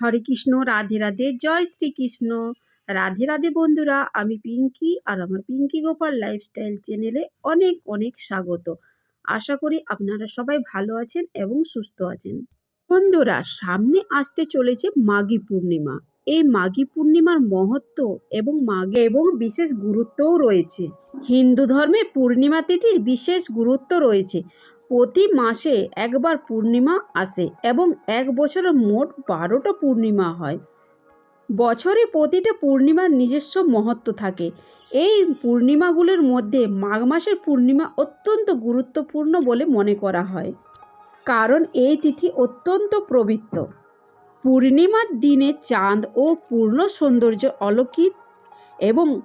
হরে কৃষ্ণ, রাধে রাধে, জয় শ্রীকৃষ্ণ। রাধে রাধে বন্ধুরা, আমি পিঙ্কি আর আমার পিঙ্কি গোপাল লাইফস্টাইল চ্যানেলে অনেক অনেক স্বাগত। আশা করি আপনারা সবাই ভালো আছেন এবং সুস্থ আছেন। বন্ধুরা, সামনে আসতে চলেছে মাঘী পূর্ণিমা। এই মাঘী পূর্ণিমার মহত্ব এবং মাঘে এবং বিশেষ গুরুত্বও রয়েছে। হিন্দু ধর্মে পূর্ণিমা তিথির বিশেষ গুরুত্ব রয়েছে। প্রতি মাসে একবার পূর্ণিমা আসে এবং এক বছরে মোট বারোটা পূর্ণিমা হয়। বছরে প্রতিটা পূর্ণিমার নিজস্ব মহত্ব থাকে। এই পূর্ণিমাগুলোর মধ্যে মাঘ মাসের পূর্ণিমা অত্যন্ত গুরুত্বপূর্ণ বলে মনে করা হয়। কারণ এই তিথি অত্যন্ত পবিত্র। পূর্ণিমার দিনে চাঁদ ও পূর্ণ সৌন্দর্য অলৌকিক এবং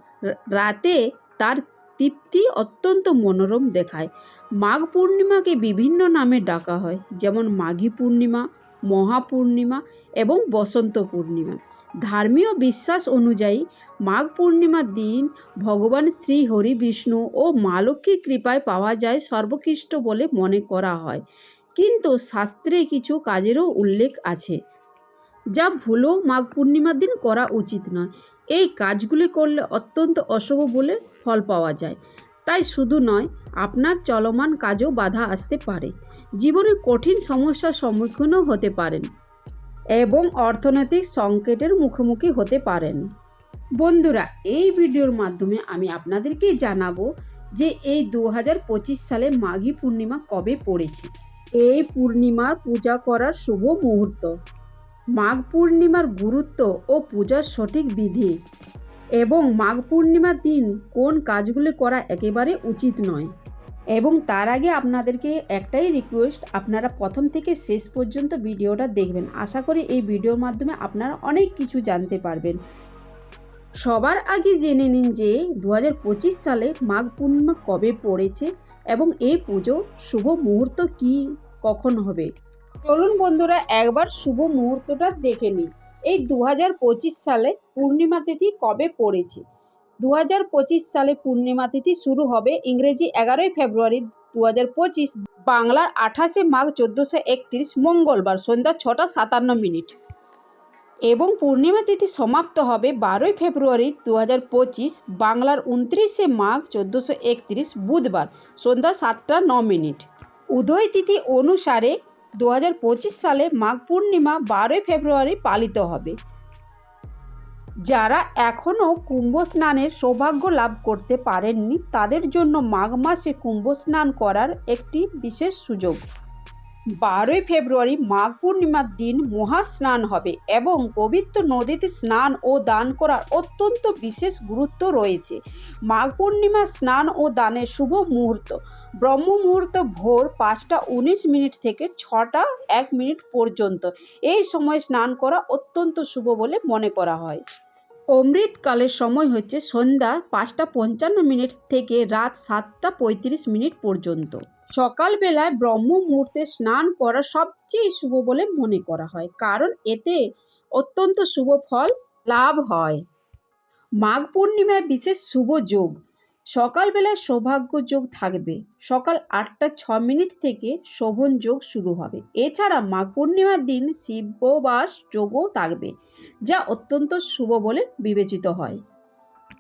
রাতে তার তৃপ্তি অত্যন্ত মনোরম দেখায়। মাঘ পূর্ণিমাকে বিভিন্ন নামে ডাকা হয়, যেমন মাঘী পূর্ণিমা মহাপূর্ণিমা এবং বসন্ত পূর্ণিমা। ধর্মীয় বিশ্বাস অনুযায়ী মাঘ পূর্ণিমার দিন ভগবান শ্রী হরি বিষ্ণু ও মা লক্ষ্মীর কৃপায় পাওয়া যায় সর্বকৃষ্ট বলে মনে করা হয়। কিন্তু শাস্ত্রে কিছু কাজেরও উল্লেখ আছে, যা ভুলও মাঘ পূর্ণিমার দিন করা উচিত নয়। এই কাজগুলি করলে অত্যন্ত অশুভ বলে ফল পাওয়া যায়। তাই শুধু নয়, আপনার চলমান কাজেও বাধা আসতে পারে। জীবনে কঠিন সমস্যার সম্মুখীনও হতে পারেন এবং অর্থনৈতিক সংকটের মুখোমুখি হতে পারেন। বন্ধুরা, এই ভিডিওর মাধ্যমে আমি আপনাদেরকে জানাব যে এই দু হাজার পঁচিশ সালে মাঘী পূর্ণিমা কবে পড়েছে। এই পূর্ণিমার পূজা করার শুভ মুহূর্ত। মাঘ পূর্ণিমার গুরুত্ব ও পূজার সঠিক বিধি। এবং মাঘ পূর্ণিমার দিন কোন কাজগুলি করা একেবারে উচিত নয়। এবং তার আগে আপনাদেরকে একটাই রিকোয়েস্ট আপনারা প্রথম থেকে শেষ পর্যন্ত ভিডিওটা দেখবেন। আশা করি এই ভিডিওর মাধ্যমে আপনারা অনেক কিছু জানতে পারবেন। সবার আগে জেনে নিন যে দু হাজার পঁচিশ সালে মাঘ পূর্ণিমা কবে পড়েছে এবং এই পুজো শুভ মুহূর্ত কি, কখন হবে? চলুন বন্ধুরা, একবার শুভ মুহূর্তটা দেখে নিই। এই দু হাজার পঁচিশ সালে পূর্ণিমা তিথি কবে পড়েছে? দু হাজার পঁচিশ সালে পূর্ণিমা তিথি শুরু হবে ইংরেজি এগারোই ফেব্রুয়ারি দু হাজার পঁচিশ, বাংলার আঠাশে মাঘ চোদ্দোশো একত্রিশ, মঙ্গলবার সন্ধ্যা ছটা সাতান্ন মিনিট। এবং পূর্ণিমা তিথি সমাপ্ত হবে বারোই ফেব্রুয়ারি দু হাজার পঁচিশ, বাংলার উনত্রিশে মাঘ চোদ্দোশো একত্রিশ, বুধবার সন্ধ্যা সাতটা ন মিনিট। উদয় তিথি অনুসারে দু হাজার পঁচিশ সালে মাঘ পূর্ণিমা বারোই ফেব্রুয়ারি পালিত হবে। যারা এখনও কুম্ভ স্নানের সৌভাগ্য লাভ করতে পারেননি, তাদের জন্য মাঘ মাসে কুম্ভ স্নান করার একটি বিশেষ সুযোগ। বারোই ফেব্রুয়ারি মাঘ পূর্ণিমার দিন মহা স্নান হবে এবং পবিত্র নদীতে স্নান ও দান করার অত্যন্ত বিশেষ গুরুত্ব রয়েছে। মাঘ পূর্ণিমা স্নান ও দানের শুভ মুহূর্ত। ব্রহ্ম মুহূর্ত ভোর পাঁচটা উনিশ মিনিট থেকে ছটা এক মিনিট পর্যন্ত। এই সময় স্নান করা অত্যন্ত শুভ বলে মনে করা হয়। অমৃতকালের সময় হচ্ছে সন্ধ্যা পাঁচটা পঞ্চান্ন মিনিট থেকে রাত সাতটা পঁয়ত্রিশ মিনিট পর্যন্ত। সকালবেলায় ব্রহ্ম মুহূর্তে স্নান করা সবচেয়ে শুভ বলে মনে করা হয়, কারণ এতে অত্যন্ত শুভ ফল লাভ হয়। মাঘ পূর্ণিমায় বিশেষ শুভ যোগ, সকালবেলায় সৌভাগ্য যোগ থাকবে, সকাল আটটা ছ মিনিট থেকে শোভন যোগ শুরু হবে। এছাড়া মাঘ পূর্ণিমার দিন শিববাস যোগও থাকবে, যা অত্যন্ত শুভ বলে বিবেচিত হয়।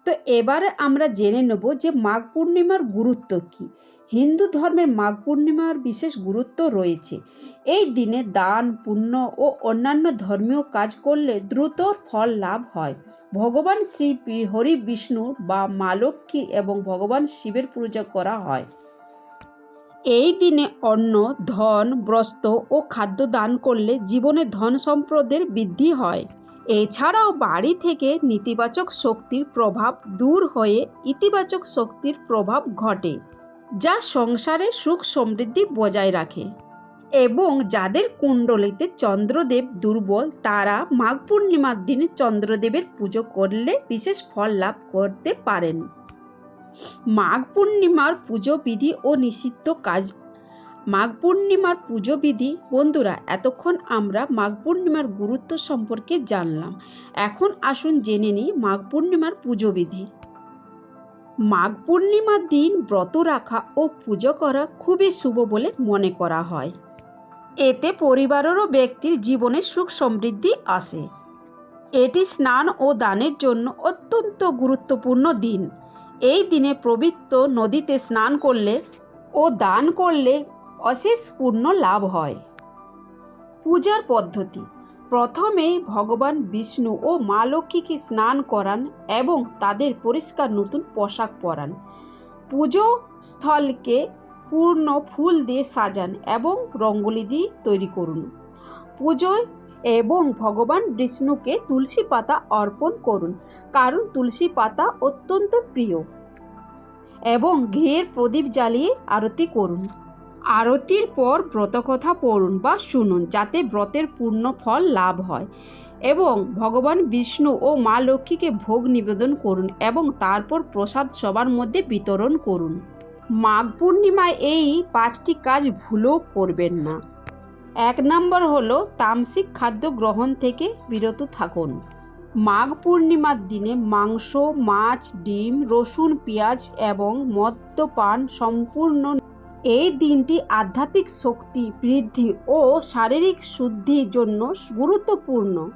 তো এবারে আমরা জেনে নেব যে মাঘ পূর্ণিমার গুরুত্ব কী। হিন্দু ধর্মের মাঘ পূর্ণিমার বিশেষ গুরুত্ব রয়েছে। এই দিনে দান, পুণ্য ও অন্যান্য ধর্মীয় কাজ করলে দ্রুত ফল লাভ হয়। ভগবান শ্রী হরি বিষ্ণু বা মা লক্ষ্মী এবং ভগবান শিবের পূজা করা হয়। এই দিনে অন্ন, ধন, বস্ত্র ও খাদ্য দান করলে জীবনে ধন সম্পদের বৃদ্ধি হয়। এছাড়াও বাড়ি থেকে নেতিবাচক শক্তির প্রভাব দূর হয়ে ইতিবাচক শক্তির প্রভাব ঘটে, যা সংসারে সুখ সমৃদ্ধি বজায় রাখে। এবং যাদের কুণ্ডলিতে চন্দ্রদেব দুর্বল, তারা মাঘ পূর্ণিমার দিনে চন্দ্রদেবের পুজো করলে বিশেষ ফল লাভ করতে পারেন। মাঘ পূর্ণিমার পুজো বিধি ও নিষিদ্ধ কাজ মাঘ পূর্ণিমার পুজো বিধি, বন্ধুরা, এতক্ষণ আমরা মাঘ পূর্ণিমার গুরুত্ব সম্পর্কে জানলাম। এখন আসুন জেনে নিই মাঘ পূর্ণিমার পুজো বিধি। মাঘ পূর্ণিমার দিন ব্রত রাখা ও পুজো করা খুবই শুভ বলে মনে করা হয়। এতে পরিবারেরও ব্যক্তির জীবনে সুখ সমৃদ্ধি আসে। এটি স্নান ও দানের জন্য অত্যন্ত গুরুত্বপূর্ণ দিন। এই দিনে পবিত্র নদীতে স্নান করলে ও দান করলে অশেষ পূর্ণ লাভ হয়। পূজার পদ্ধতি। প্রথমে ভগবান বিষ্ণু ও মা লক্ষ্মীকে স্নান করান এবং তাদের পরিষ্কার নতুন পোশাক পরান। পুজো স্থলকে পূর্ণ ফুল দিয়ে সাজান এবং রঙ্গোলি দিয়ে তৈরি করুন। পুজোয় এবং ভগবান বিষ্ণুকে তুলসী পাতা অর্পণ করুন, কারণ তুলসী পাতা অত্যন্ত প্রিয়। এবং ঘিয়ের প্রদীপ জ্বালিয়ে আরতি করুন। আরতির পর ব্রতকথা পড়ুন বা শুনুন, যাতে ব্রতের পূর্ণ ফল লাভ হয়। এবং ভগবান বিষ্ণু ও মা লক্ষ্মীকে ভোগ নিবেদন করুন এবং তারপর প্রসাদ সবার মধ্যে বিতরণ করুন। মাঘ পূর্ণিমায় এই পাঁচটি কাজ ভুলেও করবেন না। এক নম্বর হলো তামসিক খাদ্য গ্রহণ থেকে বিরত থাকুন। মাঘ পূর্ণিমার দিনে মাংস, মাছ, ডিম, রসুন, পেঁয়াজ এবং মদ্যপান সম্পূর্ণ এই দিনটি আধ্যাত্মিক শক্তি বৃদ্ধি ও শারীরিক শুদ্ধির জন্য গুরুত্বপূর্ণ।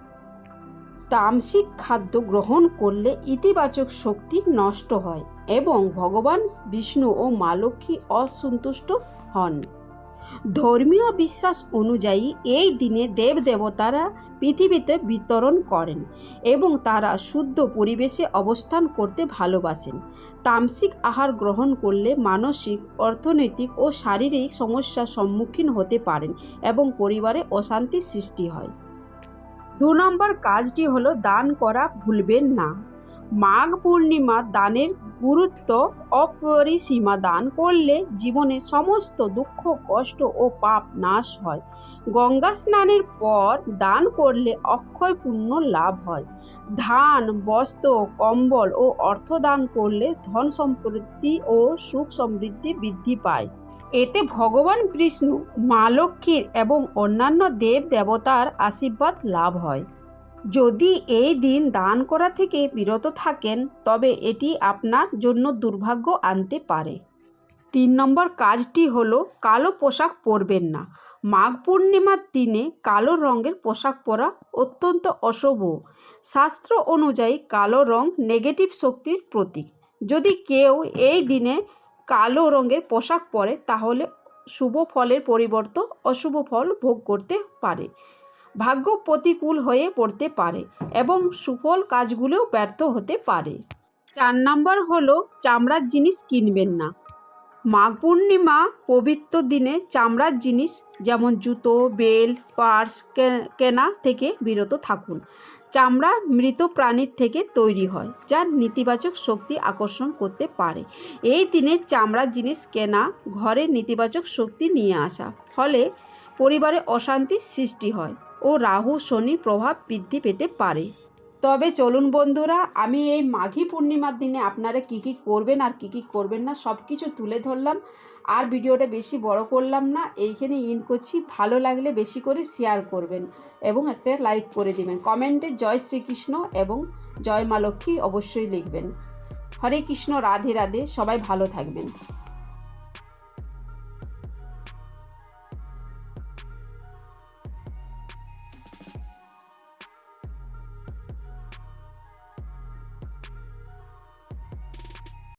তামসিক খাদ্য গ্রহণ করলে ইতিবাচক শক্তি নষ্ট হয় এবং ভগবান বিষ্ণু ও মা লক্ষ্মী অসন্তুষ্ট হন। ধর্মীয় বিশ্বাস অনুযায়ী এই দিনে দেবদেবতারা পৃথিবীতে বিতরণ করেন এবং তারা শুদ্ধ পরিবেশে অবস্থান করতে ভালোবাসেন। তামসিক আহার গ্রহণ করলে মানসিক, অর্থনৈতিক ও শারীরিক সমস্যার সম্মুখীন হতে পারেন এবং পরিবারে অশান্তি সৃষ্টি হয়। দু নম্বর কাজটি হলো দান করা ভুলবেন না। মাঘ পূর্ণিমা দানের গুরুত্ব অপরিসীমা দান করলে জীবনে সমস্ত দুঃখ, কষ্ট ও পাপ নাশ হয়। গঙ্গা স্নানের পর দান করলে অক্ষয় পুণ্য লাভ হয়। ধান, বস্ত্র, কম্বল ও অর্থ দান করলে ধন সম্পত্তি ও সুখ সমৃদ্ধি বৃদ্ধি পায়। এতে ভগবান বিষ্ণু, মা লক্ষ্মীর এবং অন্যান্য দেব দেবতার আশীর্বাদ লাভ হয়। যদি এই দিন দান করা থেকে বিরত থাকেন, তবে এটি আপনার জন্য দুর্ভাগ্য আনতে পারে। তিন নম্বর কাজটি হলো, কালো পোশাক পরবেন না। মাঘ পূর্ণিমার দিনে কালো রঙের পোশাক পরা অত্যন্ত অশুভ। শাস্ত্র অনুযায়ী কালো রং নেগেটিভ শক্তির প্রতীক। যদি কেউ এই দিনে কালো রঙের পোশাক পরে, তাহলে শুভ ফলের পরিবর্তে অশুভ ফল ভোগ করতে পারে। ভাগ্য প্রতিকূল হয়ে পড়তে পারে এবং সুফল কাজগুলোও ব্যর্থ হতে পারে। চার নম্বর হলো, চামড়ার জিনিস কিনবেন না। মাঘ পূর্ণিমা পবিত্র দিনে চামড়ার জিনিস যেমন জুতো, বেল্ট, পার্স কেনা থেকে বিরত থাকুন। চামড়া মৃত প্রাণীর থেকে তৈরি হয় যা নেতিবাচক শক্তি আকর্ষণ করতে পারে। এই দিনে চামড়ার জিনিস কেনা, ঘরে নেতিবাচক শক্তি নিয়ে আসা, ফলে পরিবারে অশান্তির সৃষ্টি হয়। ও রাহু শনি প্রভাব বৃদ্ধি পেতে পারে। তবে চলুন বন্ধুরা, আমি এই মাঘী পূর্ণিমার দিনে আপনারা কী কী করবেন আর কী কী করবেন না সব কিছু তুলে ধরলাম। আর ভিডিওটা বেশি বড় করলাম না, এইখানে ইন করছি। ভালো লাগলে বেশি করে শেয়ার করবেন এবং একটা লাইক করে দিবেন। কমেন্টে জয় শ্রীকৃষ্ণ এবং জয় মা লক্ষ্মী অবশ্যই লিখবেন। হরে কৃষ্ণ, রাধে রাধে, সবাই ভালো থাকবেন।